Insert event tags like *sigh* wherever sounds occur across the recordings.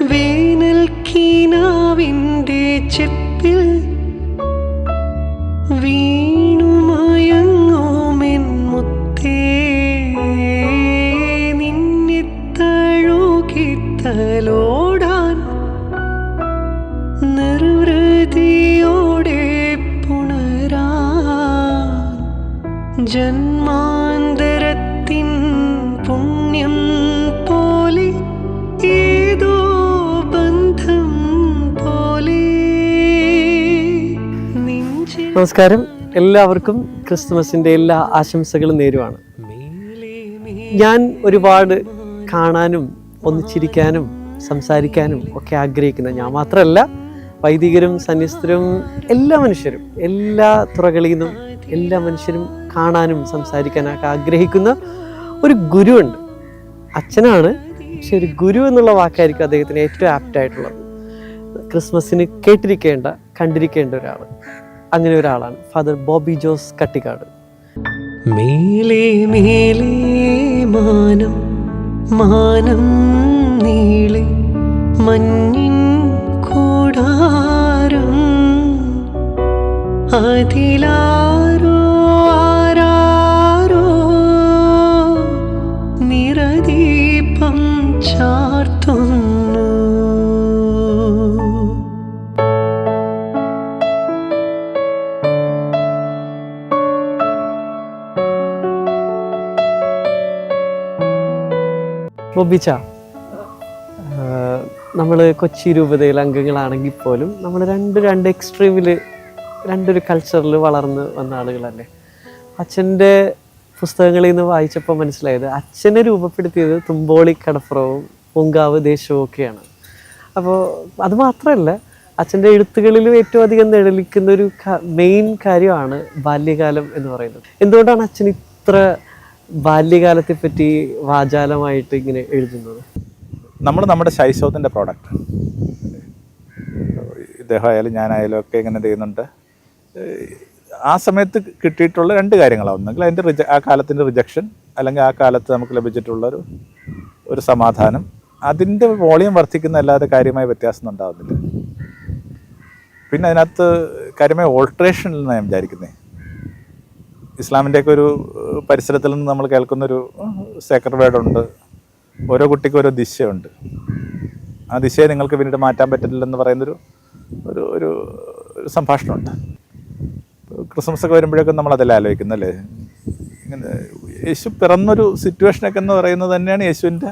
വേനൽ കീനാവിന്റെ ചെപ്പിൽ മുത്തേ. നിർവൃതിയോടെ പുണരാൻ ജന്മാന്തരത്തിൻ നമസ്കാരം. എല്ലാവർക്കും ക്രിസ്തുമസിന്റെ എല്ലാ ആശംസകളും നേരുവാണ്. ഞാൻ ഒരുപാട് കാണാനും ഒന്നിച്ചിരിക്കാനും സംസാരിക്കാനും ഒക്കെ ആഗ്രഹിക്കുന്ന ഞാൻ മാത്രമല്ല വൈദികരും സന്യസ്തരും എല്ലാ മനുഷ്യരും എല്ലാ തുറകളിൽ നിന്നും എല്ലാ മനുഷ്യരും കാണാനും സംസാരിക്കാനൊക്കെ ആഗ്രഹിക്കുന്ന ഒരു ഗുരുവുണ്ട്. അച്ഛനാണ് പക്ഷെ ഒരു ഗുരു എന്നുള്ള വാക്കായിരിക്കും അദ്ദേഹത്തിന് ഏറ്റവും ആപ്റ്റായിട്ടുള്ളത്. ക്രിസ്മസിന് കേട്ടിരിക്കേണ്ട കണ്ടിരിക്കേണ്ട ഒരാൾ അങ്ങനെ ഒരാളാണ്. ഫാദർ ബോബി ജോസ് കട്ടിക്കാട് മേലെ മേലേ മാനം മാനം കൂടാരം. അതിലാരോ ബോബിച്ച നമ്മൾ കൊച്ചി രൂപതയിൽ അംഗങ്ങളാണെങ്കിൽ പോലും നമ്മൾ രണ്ട് രണ്ട് എക്സ്ട്രീമിൽ രണ്ടൊരു കൾച്ചറിൽ വളർന്ന് വന്ന ആളുകളല്ലേ? അച്ഛന്റെ പുസ്തകങ്ങളിൽ നിന്ന് വായിച്ചപ്പോൾ മനസ്സിലായത് അച്ഛനെ രൂപപ്പെടുത്തിയത് തുമ്പോളി കടപ്പുറവും പൂങ്കാവ് ദേശവും ഒക്കെയാണ്. അപ്പോൾ അത് മാത്രമല്ല അച്ഛന്റെ എഴുത്തുകളിലും ഏറ്റവും അധികം നിഴലിക്കുന്ന ഒരു മെയിൻ കാര്യമാണ് ബാല്യകാലം എന്ന് പറയുന്നത്. എന്തുകൊണ്ടാണ് അച്ഛൻ ഇത്ര ബാല്യകാലത്തെ പറ്റി വാചാലമായിട്ട് ഇങ്ങനെ എഴുതുന്നത്? നമ്മൾ നമ്മുടെ ശൈശവത്തിന്റെ പ്രോഡക്റ്റ് ഇദ്ദേഹമായാലും ഞാനായാലും ഒക്കെ ഇങ്ങനെ ചെയ്യുന്നുണ്ട്. ആ സമയത്ത് കിട്ടിയിട്ടുള്ള രണ്ട് കാര്യങ്ങളാണ്. ഒന്നെങ്കിൽ അതിന്റെ റിജ ആ കാലത്തിന്റെ റിജക്ഷൻ അല്ലെങ്കിൽ ആ കാലത്ത് നമുക്ക് ലഭിച്ചിട്ടുള്ള ഒരു ഒരു സമാധാനം. അതിന്റെ വോളിയം വർദ്ധിക്കുന്ന അല്ലാതെ കാര്യമായ വ്യത്യാസം ഉണ്ടാകുന്നില്ല പിന്നെ അതിനകത്ത് കാര്യമായ ഓൾട്രേഷൻ എന്ന് ഞാൻ വിചാരിക്കുന്നത് ഇസ്ലാമിന്റെയൊക്കെ ഒരു പരിസരത്തിൽ നിന്ന് നമ്മൾ കേൾക്കുന്നൊരു സേക്രഡ് വേർഡുണ്ട് ഓരോ കുട്ടിക്കും ഓരോ ദിശയുണ്ട്. ആ ദിശയെ നിങ്ങൾക്ക് പിന്നീട് മാറ്റാൻ പറ്റില്ലെന്ന് പറയുന്നൊരു ഒരു ഒരു സംഭാഷണമുണ്ട്. ക്രിസ്മസ് ഒക്കെ വരുമ്പോഴൊക്കെ നമ്മൾ അതിൽ ആലോചിക്കുന്നല്ലേ ഇങ്ങനെ യേശു പിറന്നൊരു സിറ്റുവേഷനൊക്കെ എന്ന് പറയുന്നത് തന്നെയാണ് യേശുവിന്റെ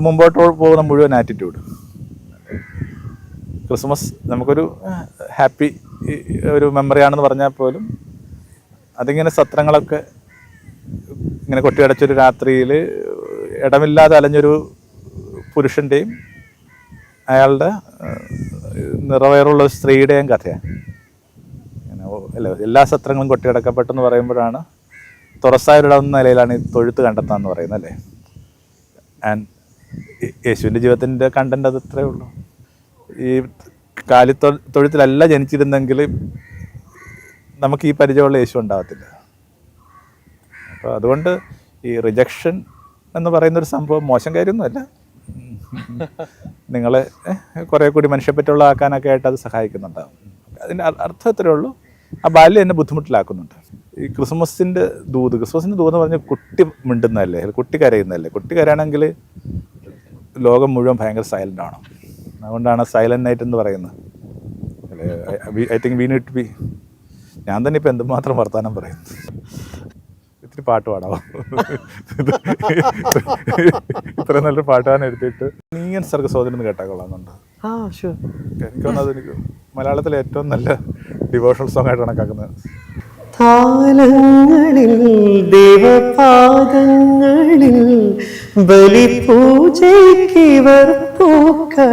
മുമ്പോട്ട് പോകുന്ന മുഴുവൻ ആറ്റിറ്റ്യൂഡ് ക്രിസ്മസ് നമുക്കൊരു ഹാപ്പി ഒരു മെമ്മറിയാണെന്ന് പറഞ്ഞാൽ പോലും അതിങ്ങനെ സത്രങ്ങളൊക്കെ ഇങ്ങനെ കൊട്ടിയടച്ചൊരു രാത്രിയിൽ ഇടമില്ലാതെ അലഞ്ഞൊരു പുരുഷന്റെയും അയാളുടെ നിറവേറുള്ള ഒരു സ്ത്രീയുടെയും കഥയാണ് അല്ല എല്ലാ സത്രങ്ങളും കൊട്ടിയടക്കപ്പെട്ടെന്ന് പറയുമ്പോഴാണ് തുറസായൊരിടം നിലയിലാണ് ഈ തൊഴുത്ത് കണ്ടെത്താന്ന് പറയുന്നത് അല്ലേ? ആൻഡ് യേശുവിന്റെ ജീവിതത്തിന്റെ കണ്ടന്റ് അത് ഇത്രയേ ഉള്ളൂ. ഈ കാലിത്തൊ തൊഴുത്തിലല്ല ജനിച്ചിരുന്നെങ്കിൽ നമുക്ക് ഈ പരിചയമുള്ള യേശു ഉണ്ടാകത്തില്ല അപ്പോൾ അതുകൊണ്ട് ഈ റിജക്ഷൻ എന്ന് പറയുന്നൊരു സംഭവം മോശം കാര്യമൊന്നുമല്ല നിങ്ങളെ കുറേ കൂടി മനുഷ്യപ്പറ്റുള്ള ആക്കാനൊക്കെ ആയിട്ട് അത് സഹായിക്കുന്നുണ്ടാവും അതിന്റെ അർത്ഥം എത്രയേ ഉള്ളൂ ആ ബാല്യം എന്നെ ബുദ്ധിമുട്ടിലാക്കുന്നുണ്ട് ഈ ക്രിസ്മസിന്റെ ദൂത് ക്രിസ്മസിന്റെ ദൂത് എന്ന് പറഞ്ഞാൽ കുട്ടി മിണ്ടുന്നതല്ലേ കുട്ടി കരയുന്നതല്ലേ കുട്ടി കരയാണെങ്കിൽ ലോകം മുഴുവൻ ഭയങ്കര സൈലന്റ് ആണ് അതുകൊണ്ടാണ് സൈലന്റ് നൈറ്റ് എന്ന് പറയുന്നത് I think we need to be ഞാൻ തന്നെ ഇപ്പം എന്തുമാത്രം വർത്തമാനം പറയുന്നു ഇത്തിരി പാട്ട് പാടാവോ? ഇത്ര നല്ലൊരു പാട്ടാണ് എടുത്തിട്ട് നീയൻ സർഗ സോദരൻ എന്ന് കേട്ടാ കൊള്ളാമെന്നുണ്ട്. ഷുവർ എനിക്ക് തോന്നുന്നത് എനിക്ക് മലയാളത്തിലെ ഏറ്റവും നല്ല ഡിവോഷണൽ സോങ് ആയിട്ട് കണക്കാക്കുന്നത് താലങ്ങളിൽ ദേവപാദങ്ങളിൽ ബലിപൂജയ്ക്കിവർ പൂക്കളായെങ്കിലോ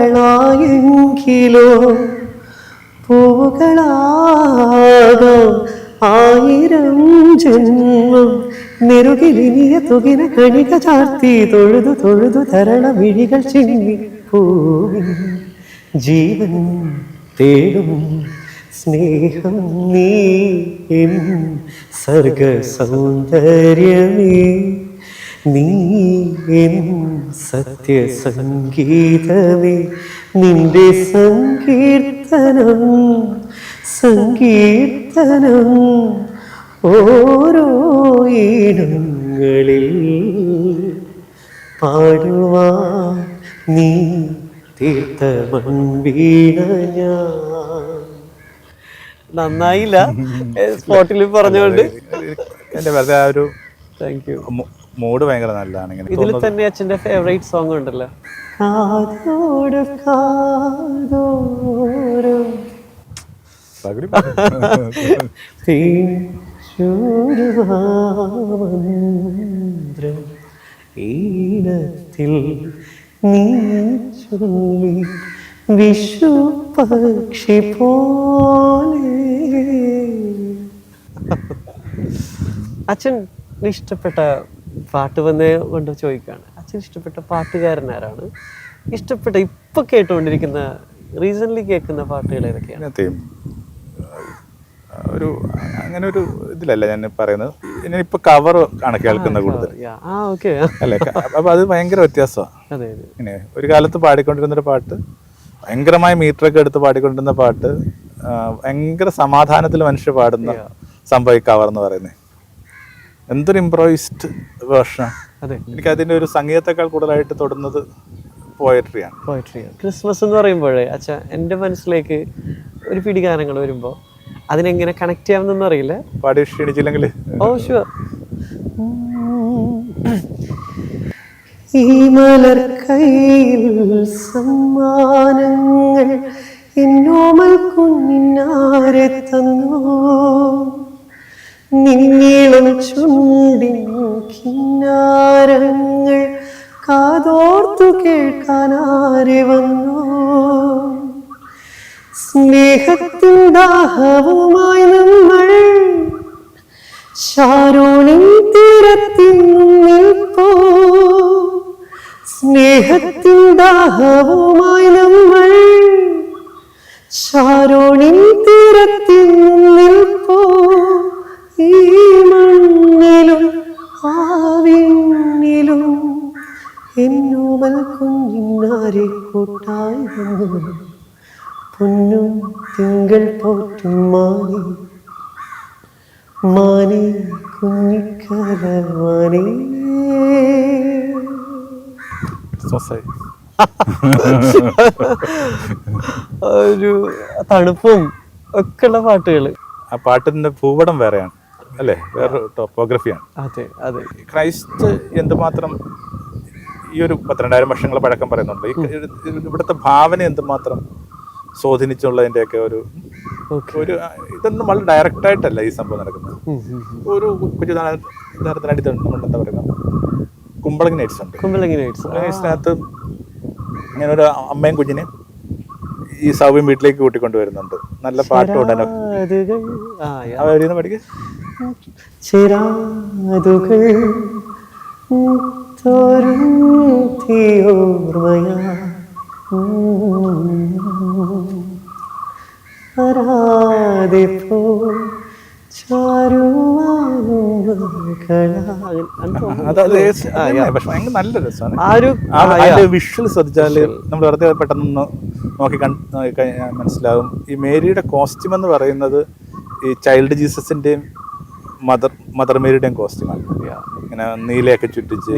പൂവുകളാകാം ആയിരം ജന്മം നെറുകിലിനിയ തുകിന കണിക ചാർത്തി തൊഴുതു തൊഴുതു തരണ വിഴികൾ ചിങ്ങി പൂവിൻ ജീവൻ തേടും സ്നേഹം നീ എൻ സർഗ സൗന്ദര്യമേ നീ എൻ സത്യസംഗീതമേ. നിന്റെ സങ്കീർത്തനം സങ്കീർത്തനം ഓരോ ഇടങ്ങളിൽ പാടുവാൻ നീ തീർത്ത മൺവീണ ഞാൻ. നന്നായില്ല. *laughs* സ്പോട്ടിൽ പറഞ്ഞുകൊണ്ട്. എന്റെ വെറുതെ ആ ഒരു താങ്ക് യു മൂഡ് ഭയങ്കര നല്ലതാണ് ഇങ്ങനെ ഇതിൽ തന്നെ അച്ഛന്റെ ഫേവറേറ്റ് സോങ് ഉണ്ടല്ലോ. ഈണത്തിൽ നീ ചൊല്ലി വിഷു പക്ഷി പോലെ. അച്ഛൻ ഇഷ്ടപ്പെട്ട പാട്ട് വന്നേ കൊണ്ട് ചോദിക്കുകയാണ് അച്ഛൻ ഇഷ്ടപ്പെട്ട പാട്ടുകാരൻ ആരാണ് ഇഷ്ടപ്പെട്ട ഇപ്പൊ കേട്ടുകൊണ്ടിരിക്കുന്ന റീസെന്റ് കേൾക്കുന്ന പാട്ടുകൾ ഏതൊക്കെയാണ്? ഒരു അങ്ങനെ ഒരു ഇതിലല്ല ഞാൻ പറയുന്നത്. ഇപ്പൊ കവർ ആണ് കേൾക്കുന്നത് കൂടുതൽ. അല്ലെ? അപ്പൊ അത് ഭയങ്കര വ്യത്യാസമാണ് ഒരു കാലത്ത് പാടിക്കൊണ്ടിരുന്ന ഒരു പാട്ട് ഭയങ്കരമായ മീറ്ററൊക്കെ എടുത്ത് പാടിക്കൊണ്ടിരുന്ന പാട്ട് ഭയങ്കര സമാധാനത്തിൽ മനുഷ്യർ പാടുന്ന സംഭവം ഈ കവർ എന്ന് പറയുന്നത്. എന്തൊരു ഇംപ്രോവൈസ്ഡ് വേർഷനാണ് അതെ. എനിക്ക് അതിന്റെ ഒരു സംഗീതത്തെക്കാൾ കൂടുതലായിട്ട് തൊടുന്നത് പോയട്രിയാണ് പോയട്രി ക്രിസ്മസ് എന്ന് പറയുമ്പോഴേ അച്ഛാ എന്റെ മനസ്സിലേക്ക് ഒരു പിടി ഗാനങ്ങൾ വരുമ്പോൾ അതിനെങ്ങനെ കണക്ട് ചെയ്യാമെന്നൊന്നും അറിയില്ല. പാടി ക്ഷീണിച്ചില്ലെങ്കിൽ? ഓ ഷുവർ ഈ മലർ കയ്യിൽ സമ്മാനങ്ങൾ എന്നോമൽ കുഞ്ഞിനാരെ തന്നു. നിന്നീളം ചുണ്ടിൻ കിന്നാരങ്ങൾ കാതോർത്തു കേൾക്കാനാരെ വന്നു. സ്നേഹത്തിൻ ദാഹവുമായി നമ്മൾ ഷാരോണിൻ തീരത്തിന്നും നിൽപ്പോ സ്നേഹത്തിൻ ദാഹവുമായി നമ്മൾ ഷാരോണിൻ തീരത്തിന്നും നിൽപ്പോ ഈ മണ്ണിലും ആവിണ്ണിലും എന്നോമൽ കുഞ്ഞിനാരെ കൂട്ടായി പൊന്നും തിങ്കൾ പോറ്റും മാനി മാനേ കുഞ്ഞിക്കല മാനേ ഒരു തണുപ്പും ഒക്കെയുള്ള പാട്ടുകൾ ആ പാട്ടിന്റെ ഭൂപടം വേറെയാണ്. അല്ലേ? വേറൊരു ടോപ്പോഗ്രഫിയാണ് അതെ അതെ. ക്രൈസ്റ്റ് എന്തുമാത്രം ഈ ഒരു പന്ത്രണ്ടായിരം വർഷങ്ങൾ പഴക്കം പറയുന്നുണ്ട്. ഇവിടുത്തെ ഭാവന എന്തുമാത്രം സ്വാധീനിച്ചുള്ളതിന്റെയൊക്കെ ഒരു ഒരു ഇതൊന്നും വളരെ ഡയറക്റ്റ് ആയിട്ടല്ല ഈ സംഭവം നടക്കുന്നത്. ഒരു കൊച്ചു ഉദാഹരണത്തിനായിട്ട് പറയുന്നത് നമ്മൾ എന്താ പറയുക? കുമ്പളങ്ങി നൈറ്റ്സ് ഉണ്ട്. കുമ്പളങ്ങി നൈറ്റ്സ് നൈറ്റ്സിനകത്ത് ഇങ്ങനെ ഒരു അമ്മയും കുഞ്ഞിനെ ഈ സൗമ്യം വീട്ടിലേക്ക് കൂട്ടിക്കൊണ്ടുവരുന്നുണ്ട്. നല്ല പാട്ട് അതിനകത്ത്. ആ യാ. ആ വരിന്ന് പഠിക്കുക? ചിരാതുകൾ തോരും തീയോർമയാ അരാതെ പോ വിഷ്വൽ ശ്രദ്ധിച്ചാൽ നമ്മൾ വെറുതെ പെട്ടെന്ന് നോക്കി മനസ്സിലാവും. ഈ മേരിയുടെ കോസ്റ്റ്യൂം എന്ന് പറയുന്നത് ഈ ചൈൽഡ് ജീസസിന്റെയും മദർ മദർ മേരിയുടെയും കോസ്റ്റ്യൂമാണ് ഇങ്ങനെ നീലയൊക്കെ ചുറ്റിച്ച്.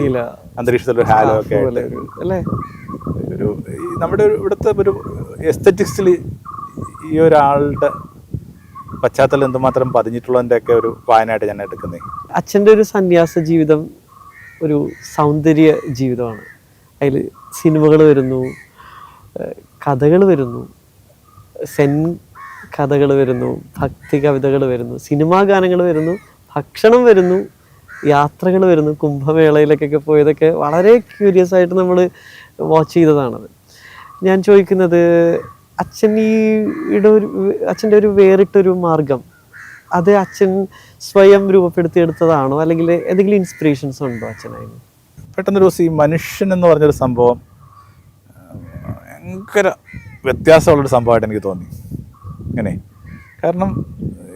അന്തരീക്ഷത്തിൽ ഒരു ഹാലോ ഒക്കെ ആയിട്ട്. അല്ലേ? ഒരു നമ്മുടെ ഇവിടുത്തെ ഒരു എസ്തറ്റിക്സിൽ ഈ ഒരാളുടെ പശ്ചാത്തലം എന്തുമാത്രം പതിഞ്ഞിട്ടുള്ളതിന്റെ ഒക്കെ ഒരു വായനയായിട്ട് ഞാൻ എടുക്കുന്നത് അച്ഛന്റെ ഒരു സന്യാസ ജീവിതം ഒരു സൗന്ദര്യ ജീവിതമാണ്. അതിൽ സിനിമകൾ വരുന്നു കഥകൾ വരുന്നു സെൻ കഥകൾ വരുന്നു ഭക്തി കവിതകൾ വരുന്നു സിനിമാ ഗാനങ്ങൾ വരുന്നു ഭക്ഷണം വരുന്നു യാത്രകൾ വരുന്നു കുംഭമേളയിലേക്കൊക്കെ പോയതൊക്കെ വളരെ ക്യൂരിയസ് ആയിട്ട് നമ്മൾ വാച്ച് ചെയ്തതാണത്. ഞാൻ ചോദിക്കുന്നത് അച്ഛൻ ഈയുടെ ഒരു അച്ഛന്റെ ഒരു വേറിട്ടൊരു മാർഗം അത് അച്ഛൻ സ്വയം രൂപപ്പെടുത്തിയെടുത്തതാണോ? അല്ലെങ്കിൽ എന്തെങ്കിലും ഇൻസ്പിറേഷൻസ് ഉണ്ടോ അച്ഛനായിരുന്നു പെട്ടെന്നൊരു ദിവസം ഈ മനുഷ്യൻ എന്ന് പറഞ്ഞൊരു സംഭവം ഭയങ്കര വ്യത്യാസമുള്ളൊരു സംഭവമായിട്ട് എനിക്ക് തോന്നി. അങ്ങനെ കാരണം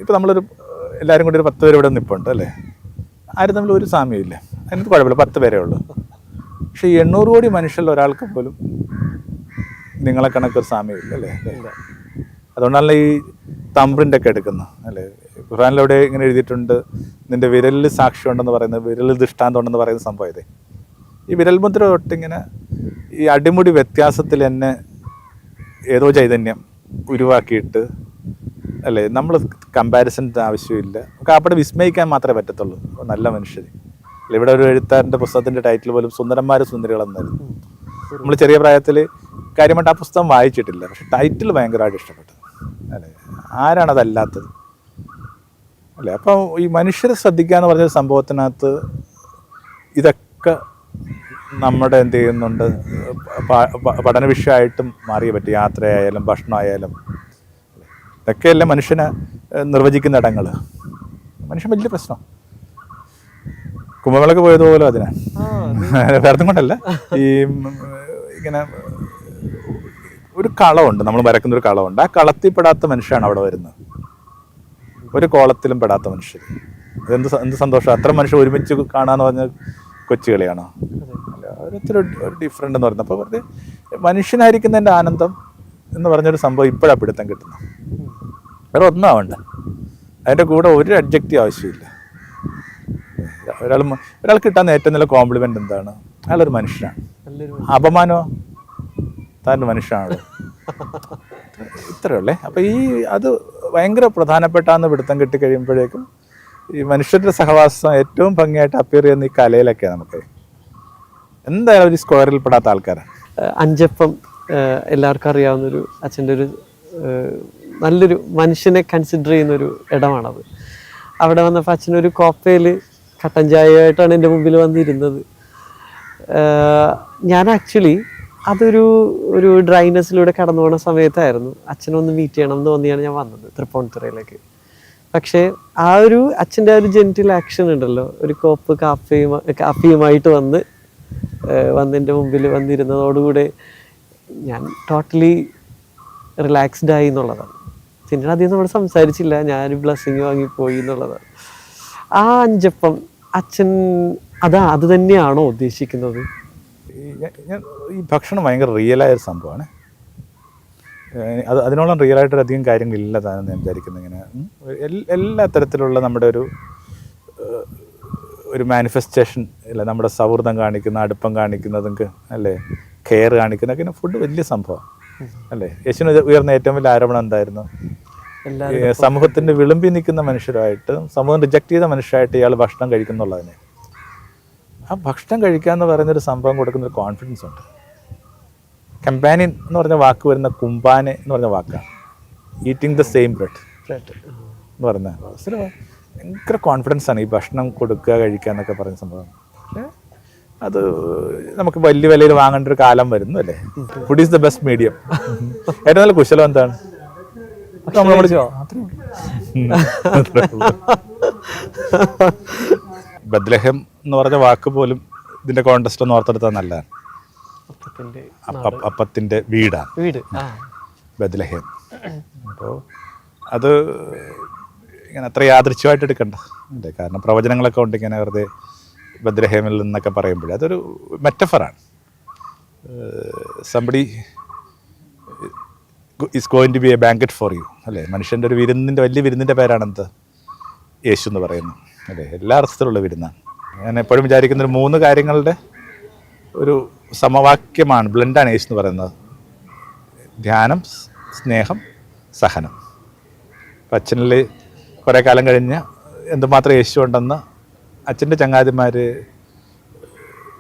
ഇപ്പോൾ നമ്മളൊരു എല്ലാവരും കൂടി ഒരു പത്ത് പേര് ഇവിടെ നിൽപ്പുണ്ട് അല്ലേ? ആരും തമ്മിൽ ഒരു സാമ്യമില്ല അതിനകത്ത് കുഴപ്പമില്ല പത്ത് പേരേ ഉള്ളൂ. പക്ഷേ ഈ എണ്ണൂറ് കോടി മനുഷ്യരിൽ ഒരാൾക്ക് പോലും നിങ്ങളെ കണക്കൊരു സാമ്യമില്ല അല്ലേ? അതുകൊണ്ടാണ് ഈ തമ്പ്രിന്റെ ഒക്കെ എടുക്കുന്നത് അല്ലേ? ഖുർആനിലവിടെ ഇങ്ങനെ എഴുതിയിട്ടുണ്ട് നിന്റെ വിരലിൽ സാക്ഷ്യമുണ്ടെന്ന് പറയുന്നത് വിരലിൽ ദൃഷ്ടാന്തം ഉണ്ടെന്ന് പറയുന്ന സംഭവം ഇതേ. ഈ വിരൽ മുദ്ര തൊട്ടിങ്ങനെ ഈ അടിമുടി വ്യത്യാസത്തിൽ എന്നെ ഏതോ ചൈതന്യം ഉരുവാക്കിയിട്ട് അല്ലേ? നമ്മൾ കമ്പാരിസന്റെ ആവശ്യമില്ല. നമുക്ക് അവിടെ വിസ്മയിക്കാൻ മാത്രമേ പറ്റത്തുള്ളൂ. നല്ല മനുഷ്യർ അല്ല? ഇവിടെ ഒരു എഴുത്താറിന്റെ പുസ്തകത്തിന്റെ ടൈറ്റിൽ പോലും സുന്ദരന്മാർ സുന്ദരികളെന്നായിരുന്നു. നമ്മൾ ചെറിയ പ്രായത്തിൽ കാര്യമായിട്ട് ആ പുസ്തകം വായിച്ചിട്ടില്ല. പക്ഷെ ടൈറ്റിൽ ഭയങ്കരമായിട്ട് ഇഷ്ടപ്പെട്ടു. അല്ലേ? ആരാണതല്ലാത്തത്? അല്ലേ? അപ്പോൾ ഈ മനുഷ്യരെ ശ്രദ്ധിക്കുക എന്ന് പറഞ്ഞ സംഭവത്തിനകത്ത് ഇതൊക്കെ നമ്മുടെ എന്ത് ചെയ്യുന്നുണ്ട്? പഠന വിഷയമായിട്ടും മാറിയേ പറ്റും. യാത്രയായാലും ഭക്ഷണമായാലും. ഇതൊക്കെയല്ലേ മനുഷ്യനെ നിർവചിക്കുന്ന ഇടങ്ങൾ മനുഷ്യൻ വലിയ പ്രശ്നം. കുംഭമേളക്ക് പോയതുപോലെ അതിനെ? വേറെ കൊണ്ടല്ല. ഈ ഇങ്ങനെ ഒരു കളമുണ്ട് നമ്മൾ വരക്കുന്ന ഒരു കളമുണ്ട്. ആ കളത്തിൽ പെടാത്ത മനുഷ്യനാണ് അവിടെ വരുന്നത്. ഒരു കോളത്തിലും പെടാത്ത മനുഷ്യർ എന്ത് എന്ത് സന്തോഷം. അത്ര മനുഷ്യർ ഒരുമിച്ച് കാണാന്ന് പറഞ്ഞ കൊച്ചു കളിയാണോ? അല്ല ഒരു ഡിഫറെന്റ് എന്ന് പറയുന്നത്. അപ്പോൾ വെറുതെ മനുഷ്യനായിരിക്കുന്നതിന്റെ ആനന്ദം എന്ന് പറഞ്ഞൊരു സംഭവം ഇപ്പോഴാണ് പിടുത്തം കിട്ടുന്നത്. വേറെ ഒന്നും ആവണ്ട. അതിന്റെ കൂടെ ഒരു അഡ്ജക്റ്റീവ് ആവശ്യമില്ല. ഒരാൾ ഒരാൾ കിട്ടാൻ ഏറ്റവും നല്ല കോംപ്ലിമെന്റ് എന്താണ്? അയാളൊരു മനുഷ്യനാണ്. അപമാനോ? താന്റെ മനുഷ്യനാണല്ലോ ഇത്രയേ ഉള്ളേ അപ്പം ഈ അത് ഭയങ്കര പ്രധാനപ്പെട്ടാന്ന് പിടുത്തം കിട്ടി കഴിയുമ്പോഴേക്കും ഈ മനുഷ്യരുടെ സഹവാസം ഏറ്റവും ഭംഗിയായിട്ട് അപ്പിയർ ചെയ്യുന്ന ഈ കലയിലൊക്കെ നമുക്ക്. എന്തായാലും ഒരു സ്ക്വയറിൽ പെടാത്ത ആൾക്കാരാണ്. അഞ്ചപ്പം എല്ലാവർക്കും അറിയാവുന്നൊരു അച്ഛന്റെ ഒരു നല്ലൊരു മനുഷ്യനെ കൺസിഡർ ചെയ്യുന്നൊരു ഇടമാണത്. അവിടെ വന്നപ്പോൾ അച്ഛനൊരു കോപ്പയിൽ കട്ടൻ ചായയായിട്ടാണ് എന്റെ മുമ്പിൽ വന്നിരുന്നത്. ഞാൻ ആക്ച്വലി അതൊരു ഒരു ഡ്രൈനസ്സിലൂടെ കടന്നു പോകുന്ന സമയത്തായിരുന്നു. അച്ഛനൊന്ന് മീറ്റ് ചെയ്യണം എന്ന് തോന്നിയാണ് ഞാൻ വന്നത് തൃപ്പൂണിത്തുറയിലേക്ക്. പക്ഷേ ആ ഒരു അച്ഛന്റെ ഒരു ജെന്റിൽ ആക്ഷൻ ഉണ്ടല്ലോ. ഒരു കോപ്പ് കാപ്പിയും കാപ്പിയുമായിട്ട് വന്ന് വന്നതിന്റെ മുമ്പിൽ വന്നിരുന്നതോടുകൂടെ ഞാൻ ടോട്ടലി റിലാക്സ്ഡ് ആയി എന്നുള്ളതാണ്. പിന്നീട് അധികം നമ്മൾ സംസാരിച്ചില്ല ഞാനൊരു ബ്ലെസ്സിങ് വാങ്ങിപ്പോയി എന്നുള്ളതാണ് ആ അഞ്ചപ്പം അച്ഛൻ അതാ അത് തന്നെയാണോ ഉദ്ദേശിക്കുന്നത്? ഞാൻ- ഈ ഭക്ഷണം ഭയങ്കര റിയലായ ഒരു സംഭവമാണ് അത് അതിനോളം റിയലായിട്ട് അധികം കാര്യങ്ങളില്ല താനെന്ന് ഞാൻ വിചാരിക്കുന്നത് ഇങ്ങനെ. എല്ലാ തരത്തിലുള്ള നമ്മുടെ ഒരു ഒരു മാനിഫെസ്റ്റേഷൻ അല്ല നമ്മുടെ സൗഹൃദം കാണിക്കുന്ന അടുപ്പം കാണിക്കുന്നതൊക്കെ അല്ലേ? കെയർ കാണിക്കുന്നതൊക്കെ ഫുഡ് വലിയ സംഭവമാണ് അല്ലേ? യേശുവിന് ഉയർന്ന ഏറ്റവും വലിയ ആരോപണം എന്തായിരുന്നു? സമൂഹത്തിന്റെ വിളമ്പി നിൽക്കുന്ന മനുഷ്യരായിട്ട് സമൂഹം റിജക്ട് ചെയ്ത മനുഷ്യരായിട്ട് ഇയാൾ ഭക്ഷണം കഴിക്കുന്നുള്ളതിനെ. ആ ഭക്ഷണം കഴിക്കുക എന്ന് പറയുന്നൊരു സംഭവം കൊടുക്കുന്ന ഒരു കോൺഫിഡൻസ് ഉണ്ട്. കമ്പാനിയൻ എന്ന് പറഞ്ഞ വാക്ക് വരുന്ന കുമ്പാനെ എന്ന് പറഞ്ഞ വാക്കാണ്. ഈറ്റിംഗ് ദ സെയിം ബ്രെഡ് എന്ന് പറഞ്ഞ ഭയങ്കര കോൺഫിഡൻസ് ആണ് ഈ ഭക്ഷണം കൊടുക്കുക കഴിക്കുക എന്നൊക്കെ പറയുന്ന സംഭവം. അത് നമുക്ക് വലിയ വിലയിൽ വാങ്ങേണ്ട ഒരു കാലം വരുന്നു അല്ലേ? Food is the best medium ഏറ്റവും നല്ല കുശലം എന്താണ്? ബദ്ലഹം എന്ന് പറഞ്ഞ വാക്ക് പോലും ഇതിന്റെ കോണ്ടസ്റ്റ് ഒന്ന് ഓർത്തെടുത്താൽ നല്ലതാണ്. അപ്പ- അപ്പത്തിന്റെ വീടാണ് വീട് അപ്പോ ബദ്ലഹേം. അപ്പോൾ അത് ഇങ്ങനെ അത്ര യാദൃച്ഛമായിട്ട് എടുക്കണ്ട. അല്ലേ? കാരണം പ്രവചനങ്ങളൊക്കെ ഉണ്ട് ഇങ്ങനെ വെറുതെ ബദ്രഹേമിൽ നിന്നൊക്കെ പറയുമ്പോൾ അതൊരു മെറ്റഫറാണ് somebody is going to be a banquet for you അല്ലേ? മനുഷ്യന്റെ ഒരു വിരുന്നിന്റെ വലിയ വിരുന്നിന്റെ പേരാണെന്ത്? യേശു എന്ന് പറയുന്നു അല്ലേ? എല്ലാ അർത്ഥത്തിലുള്ള വിരുന്നാണ്. ഞാൻ എപ്പോഴും വിചാരിക്കുന്ന ഒരു മൂന്ന് കാര്യങ്ങളുടെ ഒരു സമവാക്യമാണ് ബ്ലെൻഡാണ് യേശു എന്ന് പറയുന്നത്. ധ്യാനം സ്നേഹം സഹനം. അച്ഛനിൽ കുറേ കാലം കഴിഞ്ഞ് എന്തുമാത്രം യേശു ഉണ്ടെന്ന് അച്ഛന്റെ ചങ്ങാതിമാർ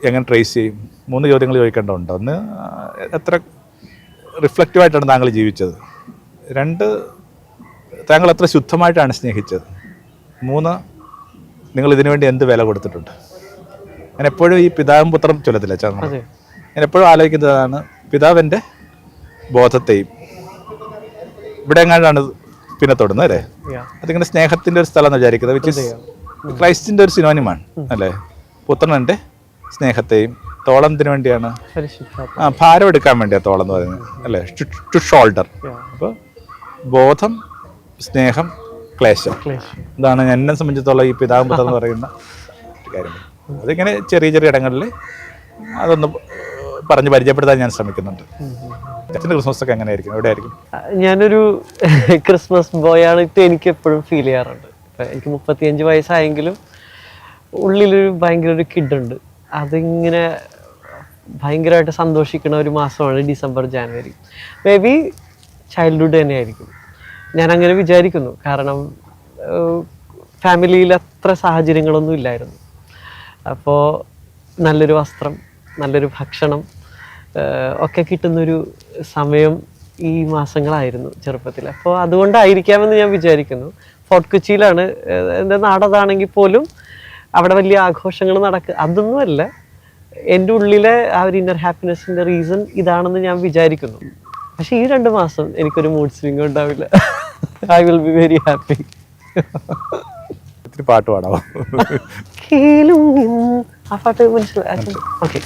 എങ്ങനെ ട്രേസ് ചെയ്യും? മൂന്ന് ചോദ്യങ്ങൾ ചോദിക്കേണ്ടതുണ്ട്. ഒന്ന് എത്ര റിഫ്ലക്റ്റീവായിട്ടാണ് താങ്കൾ ജീവിച്ചത്? രണ്ട് താങ്കൾ എത്ര ശുദ്ധമായിട്ടാണ് സ്നേഹിച്ചത്? മൂന്ന് നിങ്ങൾ ഇതിനു വേണ്ടി എന്ത് വില കൊടുത്തിട്ടുണ്ട്? ഞാൻ എപ്പോഴും ഈ പിതാവും പുത്രം ചൊല്ലത്തില്ല ചാ അതെ. ഞാൻ എപ്പോഴും ആലോചിക്കുന്നതാണ് പിതാവിന്റെ ബോധത്തെയും ഇവിടെ എങ്ങാണ്ടാണ് പിന്നെ തൊടുന്നത് അല്ലേ. അതിങ്ങനെ സ്നേഹത്തിന്റെ ഒരു സ്ഥലം എന്ന് വിചാരിക്കുന്നത് വിച്ച് ഇസ് ക്രൈസ്റ്റിന്റെ ഒരു സിനോനിമാണ് അല്ലേ? പുത്രനന്റെ സ്നേഹത്തെയും തോളത്തിന് വേണ്ടിയാണ്. ആ ഭാരം എടുക്കാൻ വേണ്ടിയാണ് തോളം എന്ന് പറയുന്നത് അല്ലേ? To shoulder. അപ്പോൾ ബോധം സ്നേഹം ക്ലേശം. ഇതാണ് എന്നെ സംബന്ധിച്ചിടത്തോളം ഈ പിതാവും പുത്രം എന്ന് പറയുന്ന കാര്യം. അതിങ്ങനെ ചെറിയ ചെറിയ ഇടങ്ങളിൽ അതൊന്ന് പറഞ്ഞ് പരിചയപ്പെടുത്താൻ ഞാൻ ശ്രമിക്കുന്നുണ്ട്. അച്ഛന്റെ ക്രിസ്മസ് ഒക്കെ എങ്ങനെയായിരിക്കും? എവിടെയായിരിക്കും? ഞാനൊരു *laughs* ക്രിസ്മസ് ബോയ് ആണിട്ട് എനിക്ക് എപ്പോഴും ഫീൽ ചെയ്യാറുണ്ട്. എനിക്ക് മുപ്പത്തിയഞ്ച് വയസ്സായെങ്കിലും ഉള്ളിലൊരു ഭയങ്കര ഒരു കിഡുണ്ട്. അതിങ്ങനെ ഭയങ്കരമായിട്ട് സന്തോഷിക്കുന്ന ഒരു മാസമാണ് December January. Maybe childhood തന്നെയായിരിക്കും. ഞാൻ അങ്ങനെ വിചാരിക്കുന്നു. കാരണം ഫാമിലിയിൽ അത്ര സാഹചര്യങ്ങളൊന്നും ഇല്ലായിരുന്നു. അപ്പോൾ നല്ലൊരു വസ്ത്രം നല്ലൊരു ഭക്ഷണം ഒക്കെ കിട്ടുന്നൊരു സമയം ഈ മാസങ്ങളായിരുന്നു ചെറുപ്പത്തിൽ അപ്പോൾ അതുകൊണ്ടായിരിക്കാമെന്ന് ഞാൻ വിചാരിക്കുന്നു. ഫോർട്ട് കൊച്ചിയിലാണ്. എന്റെ നാടതാണെങ്കിൽ പോലും അവിടെ വലിയ ആഘോഷങ്ങൾ നടക്കുക അതൊന്നുമല്ല. എന്റെ ഉള്ളിലെ ആ ഒരു ഇന്നർ ഹാപ്പിനെസ്സിന്റെ റീസൺ ഇതാണെന്ന് ഞാൻ വിചാരിക്കുന്നു. പക്ഷേ ഈ രണ്ട് മാസം എനിക്കൊരു മൂഡ് സ്വിംഗ് ഉണ്ടാവില്ല. I will be very happy പാട്ട് കേളും ആ പാട്ട് മനസ്സിലായി. ഓക്കെ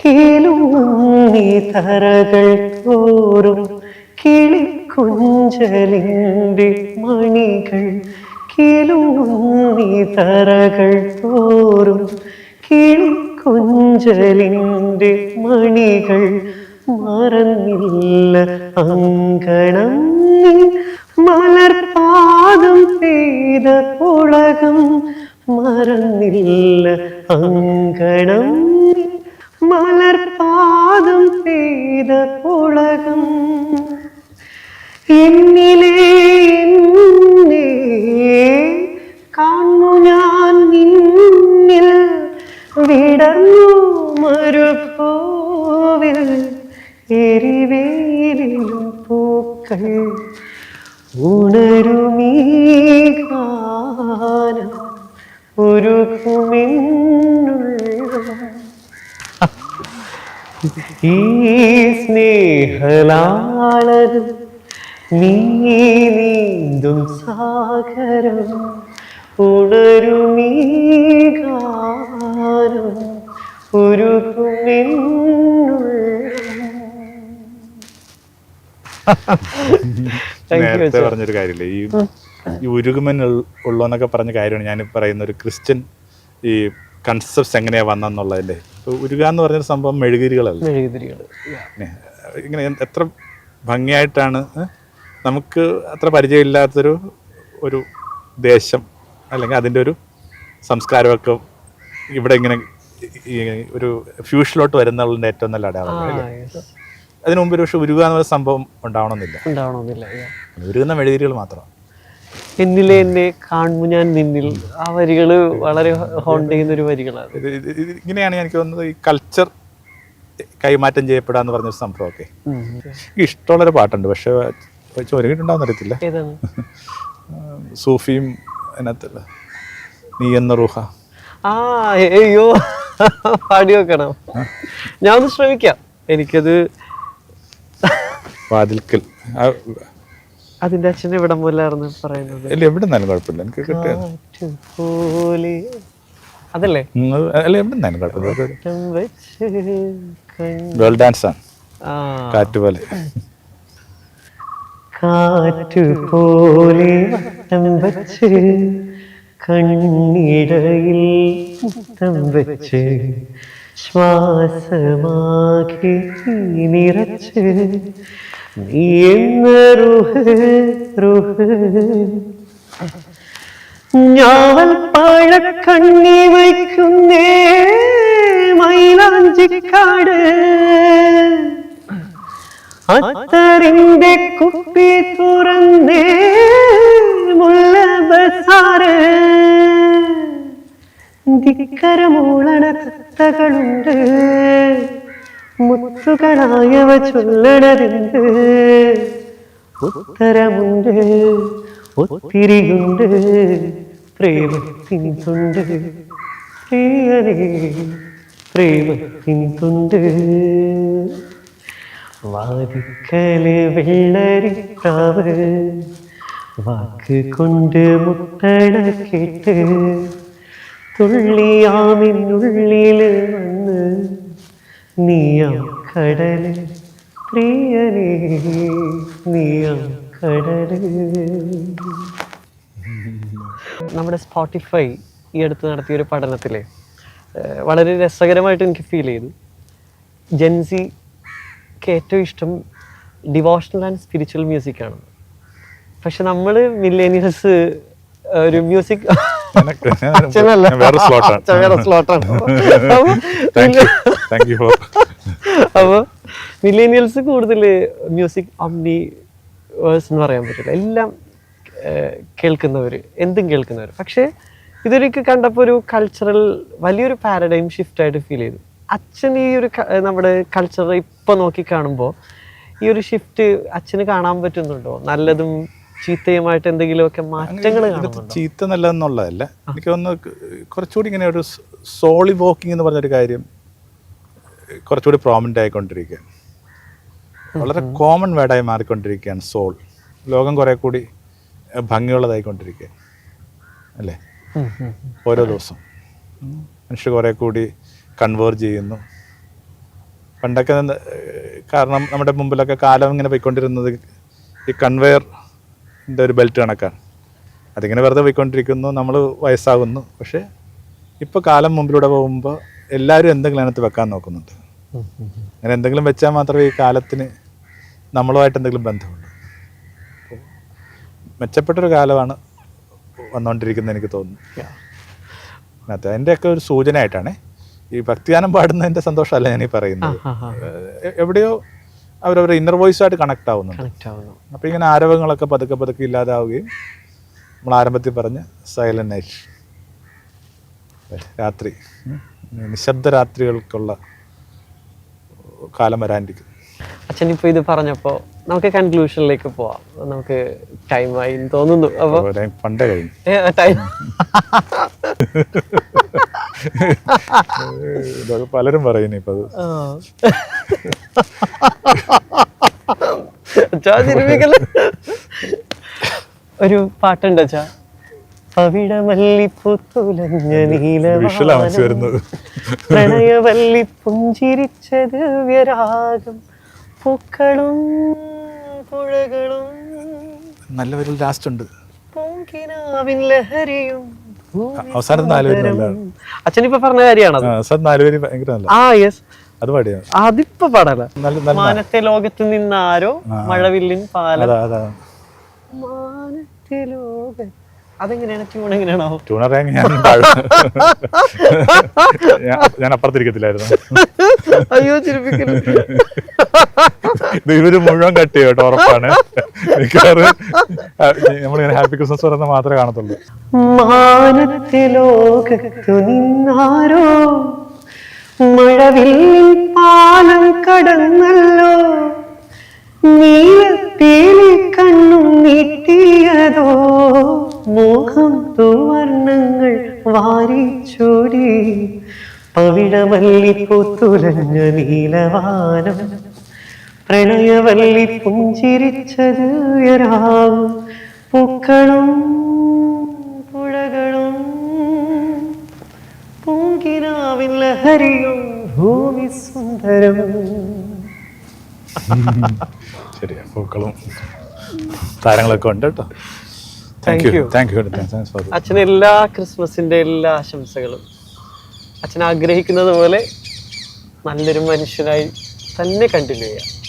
കേലും നീ തറകൾ തോറും കിളിക്കുഞ്ചലിന്റെ മണികൾ കേളും നീ തറകൾ തോറും കിളിക്കുഞ്ചലിന്റെ മണികൾ മറന്നില്ല അങ്കണം മലർപാദം പെയ്ത പുളകം മറന്നില്ല അങ്കണം. മലർപാദം പെയ്ത ഉലകം എന്നിലെ എന്നെ കാണു ഞാൻ നിന്നിൽ വിടർന്നു മരുഭൂവിൽ. എരിവേലിലും പൂക്കൾ ഉണരുമീ ഗാനം ഒരു ഈ സ്നേഹലാളനും നീ നീന്തും സാഗരം ഉണരുമീകാരം ഒരു നേരത്തെ പറഞ്ഞൊരു കാര്യമില്ലേ? ഈ ഈ ഉരുകുമൻ ഉള്ളൂന്നൊക്കെ പറഞ്ഞ കാര്യമാണ് ഞാൻ പറയുന്ന ഒരു ക്രിസ്ത്യൻ ഈ കൺസെപ്റ്റ്സ് എങ്ങനെയാ വന്നെന്നുള്ളതല്ലേ ഇപ്പൊ ഉരുക എന്ന് പറഞ്ഞൊരു സംഭവം മെഴുകുതിരികളല്ലേ? മെഴുകുതിരികൾ ഇങ്ങനെ എത്ര ഭംഗിയായിട്ടാണ്? നമുക്ക് അത്ര പരിചയമില്ലാത്തൊരു ഒരു ദേശം അല്ലെങ്കിൽ അതിന്റെ ഒരു സംസ്കാരമൊക്കെ ഇവിടെ ഇങ്ങനെ ഒരു ഫ്യൂഷനിലോട്ട് വരുന്നതിന്റെ ഏറ്റവും നല്ല അടയാളം അല്ലേ? അതിനു മുമ്പ് ഒരു പക്ഷെ ഉരുക എന്ന് സംഭവം ഉണ്ടാവണമെന്നില്ല ഉണ്ടാവണമെന്നില്ല. ഉരുകുന്ന മെഴുതിരികൾ മാത്രം എന്നിലെ എന്നെ കാണുമ്പോൾ ഞാൻ നിന്നിൽ ആ വരികൾ വളരെ ഹോണ്ട് ചെയ്യുന്ന ഒരു വരികളാണ് ഇങ്ങനെയാണ് എനിക്ക് തോന്നുന്നത് ഈ കൾച്ചർ കൈമാറ്റം ചെയ്യപ്പെടാന്ന് പറഞ്ഞൊരു സംഭവമൊക്കെ. എനിക്ക് ഇഷ്ടമുള്ളൊരു പാട്ടുണ്ട് പക്ഷെ ചൊരുങ്ങിട്ടുണ്ടാവുന്ന അറിയത്തില്ല. ഏതാണ്? ഉം, സൂഫിയും അതിനകത്തുള്ള നീ എന്ന റൂഹ. ആ അയ്യോ പാടി വെക്കണം. ഞാൻ ഒന്ന് ശ്രമിക്കാം. എനിക്കത് വാതിൽക്കൽ. അതിന്റെ അച്ഛൻ എവിടെ പോലായിരുന്നു പറയുന്നത്? അല്ല എവിടെ നിന്നാലും കുഴപ്പമില്ല. എനിക്ക് കിട്ടിയ അതല്ലേ? നിങ്ങൾ അല്ല എവിടെ നിന്നാലും കുഴപ്പമില്ല. വട്ടം വെച്ച് കണ്ണ് വേൾ ഡാൻസ് ആണ്. കാറ്റ് പോലെ കാറ്റ് പോലെ വട്ടം വച്ച് കണ്ണിടയിൽ മുത്തം വെച്ച് ശ്വാസമാക്കി നിറച്ച് നീ എന്ന റുഹ് റുഹ്. ഞാവൽ പഴക്കണ്ണി വയ്ക്കുന്നേ മൈലാഞ്ചിക്കാട്. അത്തറിന്റെ കുപ്പി തുറന്നേ മുല്ല ബസാറ് ധിക്കരമൂളണ മുത്തുകളായവ ചൊല്ലണതുണ്ട്. ഉത്തരമുണ്ട് ഒത്തിരിയുണ്ട് പ്രേമത്തിൻ തുണ്ട് പ്രിയനേ പ്രേമത്തിൻ വാതിക്കൽ വെള്ളരിക്കാവ് വാക്ക് കൊണ്ട് മുട്ടടക്കിട്ട് കേട്ട് തുള്ളിയാമിനുള്ളിൽ വന്ന് നീയം കടൽ പ്രിയനേ നീയം കടൽ നമ്മുടെ സ്പോട്ടിഫൈ ഈ അടുത്ത് നടത്തിയ ഒരു പഠനത്തിലെ വളരെ രസകരമായിട്ട് എനിക്ക് ഫീൽ ചെയ്തു. ജെൻസിക്ക് ഏറ്റവും ഇഷ്ടം ഡിവോഷണൽ ആൻഡ് സ്പിരിച്വൽ മ്യൂസിക് ആണ്. പക്ഷെ നമ്മൾ മില്ലേനിയൽസ് ഒരു മ്യൂസിക് അച്ഛനല്ല. വേറെ സ്ലോട്ടാണ് അപ്പോൾ മില്ലേനിയൽസ് കൂടുതൽ മ്യൂസിക് അമ്മി വേഴ്സ് എന്ന് പറയാൻ പറ്റില്ല. എല്ലാം കേൾക്കുന്നവർ എന്തും കേൾക്കുന്നവർ പക്ഷേ ഇതൊരിക്കൽ കണ്ടപ്പോൾ ഒരു കൾച്ചറൽ വലിയൊരു പാരഡൈം ഷിഫ്റ്റായിട്ട് ഫീൽ ചെയ്തു. അച്ഛൻ ഈ ഒരു നമ്മുടെ കൾച്ചർ ഇപ്പൊ നോക്കി കാണുമ്പോൾ ഈ ഒരു ഷിഫ്റ്റ് അച്ഛന് കാണാൻ പറ്റുന്നുണ്ടോ? നല്ലതും ചീത്തയുമായിട്ട് എന്തെങ്കിലുമൊക്കെ മാറ്റങ്ങൾ ചീത്ത നല്ലതെന്നുള്ളതല്ല. എനിക്ക് ഒന്ന് കുറച്ചുകൂടി ഇങ്ങനെ ഒരു സോളി വോക്കിംഗ് എന്ന് പറഞ്ഞൊരു കാര്യം കുറച്ചുകൂടി പ്രോമിനന്റ് ആയിക്കൊണ്ടിരിക്കുക വളരെ കോമൺ വേർഡായി മാറിക്കൊണ്ടിരിക്കുകയാണ് സോൾ ലോകം കുറേ കൂടി ഭംഗിയുള്ളതായിക്കൊണ്ടിരിക്കുക അല്ലേ. ഓരോ ദിവസം. മനുഷ്യർ കുറേ കൂടി കൺവേർജ് ചെയ്യുന്നു. പണ്ടൊക്കെ കാരണം നമ്മുടെ മുമ്പിലൊക്കെ കാലം ഇങ്ങനെ പോയിക്കൊണ്ടിരുന്നത് ഈ കൺവെയറിന്റെ ഒരു ബെൽറ്റ് കണക്കാണ്. അതിങ്ങനെ വെറുതെ പോയിക്കൊണ്ടിരിക്കുന്നു നമ്മൾ വയസ്സാകുന്നു. പക്ഷേ ഇപ്പോൾ കാലം മുമ്പിലൂടെ പോകുമ്പോൾ എല്ലാവരും എന്തെങ്കിലും അതിനകത്ത് വെക്കാൻ നോക്കുന്നുണ്ട്. അങ്ങനെ എന്തെങ്കിലും വെച്ചാൽ മാത്രമേ ഈ കാലത്തിന് നമ്മളുമായിട്ട് എന്തെങ്കിലും ബന്ധമുള്ളൂ. അപ്പോൾ മെച്ചപ്പെട്ടൊരു കാലമാണ് വന്നുകൊണ്ടിരിക്കുന്നത് എനിക്ക് തോന്നുന്നു. അതിന്റെയൊക്കെ ഒരു സൂചനയായിട്ടാണ്. ഈ ഭക്തിഗാനം പാടുന്നതിന്റെ സന്തോഷമല്ല ഞാൻ ഈ പറയുന്നത്? എവിടെയോ അവരവരുടെ ഇന്നർ വോയിസുമായിട്ട് കണക്ട് ആവുന്നുണ്ട്. അപ്പോൾ ഇങ്ങനെ ആരവങ്ങളൊക്കെ പതുക്കെ പതുക്കെ ഇല്ലാതാവുകയും നമ്മൾ ആരംഭത്തിൽ പറഞ്ഞ സൈലന്റ് നൈറ്റ് രാത്രി. നിശബ്ദ രാത്രികൾക്കുള്ള കാലം വരാനിരിക്കും അച്ഛൻ ഇപ്പൊ ഇത് പറഞ്ഞപ്പോ നമുക്ക് കൺക്ലൂഷനിലേക്ക് പോവാം. നമുക്ക് ടൈം ആയി തോന്നുന്നു. അപ്പൊ പണ്ടേ കഴിഞ്ഞു. ടൈം പലരും പറയുന്നു ഇപ്പൊ ഒരു പാട്ടുണ്ട് അച്ഛാ. പ്രണയവല്ലി പുഞ്ചിരിച്ചത് വ്യരാഗം പൂക്കളും പുഴകളും നല്ല ഒരു ലാസ്റ്റ് ഉണ്ട് നല്ല. അച്ഛൻ ഇപ്പൊ പറഞ്ഞ കാര്യമാണത് ആ, അവസാനം നാല് പേര് ഭയങ്കര നല്ല. ആ യെസ് അത് പാടിയാ. അതിപ്പോ പാടല മാനത്തെ ലോകത്ത് നിന്നാരോ മഴവില്ലിൻ പാലം? മാനത്തെ ലോക അതെങ്ങനെയാണ്? ട്യൂൺ എങ്ങനെയാണോ? ട്യൂണർ റാങ്ക് ഞാൻ ഞാൻ- അപ്പുറത്തിരിക്കത്തില്ലായിരുന്നു. അയ്യോ ഇവർ മുഴുവൻ കട്ട് ചെയ്യും കേട്ടോ ഉറപ്പാണ്. മിക്കവാറും നമ്മളിങ്ങനെ ഹാപ്പി ക്രിസ്മസ് പറയുന്ന മാത്രമേ കാണത്തുള്ളൂ. മാനത്തെ ലോകത്തു നിന്നാരോ? മഴവിൽ പാലം കടന്നല്ലോ? നീലത്തേലി കണ്ണും നീട്ടിയതോ? മോഹം തുവർണങ്ങൾ വാരിച്ചൂടി. പവിഴമല്ലി പൂത്തുലഞ്ഞ നീലവാനം. പ്രണയവല്ലി പുഞ്ചിരിച്ചത് പൂക്കളും പുഴകളും പൂങ്കിനാവിൻ ലഹരിയും ഭൂമി സുന്ദരം *laughs* ശരി പൂക്കളും താരങ്ങളൊക്കെ ഉണ്ട് കേട്ടോ. താങ്ക് യു താങ്ക് യു അച്ഛന് എല്ലാ ക്രിസ്മസിന്റെ എല്ലാ ആശംസകളും. അച്ഛൻ ആഗ്രഹിക്കുന്നത് പോലെ നല്ലൊരു മനുഷ്യനായി തന്നെ കണ്ടിന്യൂ ചെയ്യാം.